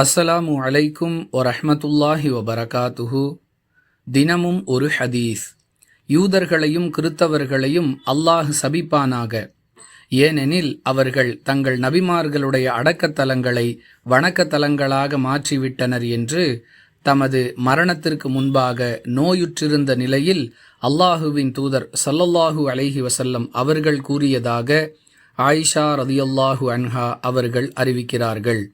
அஸ்ஸலாமு அலைக்கும் வரஹ்மத்துல்லாஹி வபரகாத்துஹு. தினமும் ஒரு ஹதீஸ். யூதர்களையும் கிறித்தவர்களையும் அல்லாஹ் சபிப்பானாக. ஏனெனில் அவர்கள் தங்கள் நபிமார்களுடைய அடக்கத்தலங்களை வணக்கத்தலங்களாக மாற்றிவிட்டனர் என்று தமது மரணத்திற்கு முன்பாக நோயுற்றிருந்த நிலையில் அல்லாஹுவின் தூதர் சல்லல்லாஹு அலைஹி வசல்லம் அவர்கள் கூறியதாக ஆயிஷா ரதியல்லாஹு அன்ஹா அவர்கள் அறிவிக்கிறார்கள்.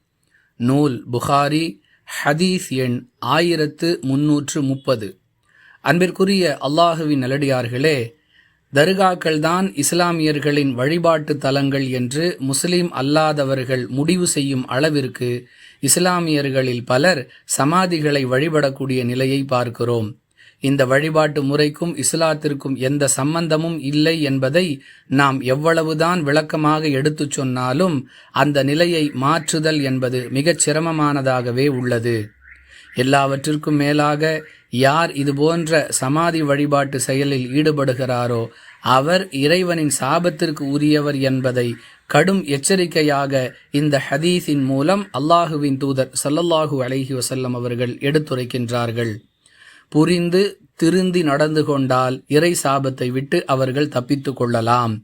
நூல் புகாரி ஹதீஸ் எண் ஆயிரத்து முன்னூற்று முப்பது. அன்பிற்குரிய அல்லாஹுவின் நல்லடியார்களே தர்காக்கள்தான் இஸ்லாமியர்களின் வழிபாட்டு தலங்கள் என்று முஸ்லிம் அல்லாதவர்கள் முடிவு செய்யும் அளவிற்கு இஸ்லாமியர்களில் பலர் சமாதிகளை வழிபடக்கூடிய நிலையை பார்க்கிறோம். இந்த வழிபாட்டு முறைக்கும் இஸ்லாத்திற்கும் எந்த சம்பந்தமும் இல்லை என்பதை நாம் எவ்வளவுதான் விளக்கமாக எடுத்துச் சொன்னாலும் அந்த நிலையை மாற்றுதல் என்பது மிகச் சிரமமானதாகவே உள்ளது. எல்லாவற்றிற்கும் மேலாக யார் இதுபோன்ற சமாதி வழிபாட்டு செயலில் ஈடுபடுகிறாரோ அவர் இறைவனின் சாபத்திற்கு உரியவர் என்பதை கடும் எச்சரிக்கையாக இந்த ஹதீஸின் மூலம் அல்லாஹுவின் தூதர் ஸல்லல்லாஹு அலஹி வசல்லம் அவர்கள் எடுத்துரைக்கின்றார்கள். புரிந்து திருந்தி நடந்து கொண்டால் இறை சாபத்தை விட்டு அவர்கள் தப்பித்துக் கொள்ளலாம்.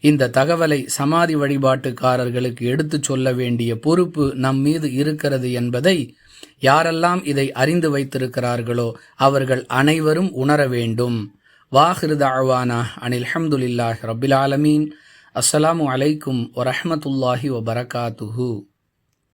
இந்த தகவலை சமாதி வழிபாட்டுக்காரர்களுக்கு எடுத்துச் சொல்ல வேண்டிய பொறுப்பு நம் மீது இருக்கிறது என்பதை யாரெல்லாம் இதை அறிந்து வைத்திருக்கிறார்களோ அவர்கள் அனைவரும் உணர வேண்டும். வாஹிருத அழ்வானா அனில் அஹமதுல்லாஹ் ரபில் ஆலமீன். அஸ்ஸலாமு அலைக்கும் வரஹமத்துல்லாஹி வபரகாத்துஹூ.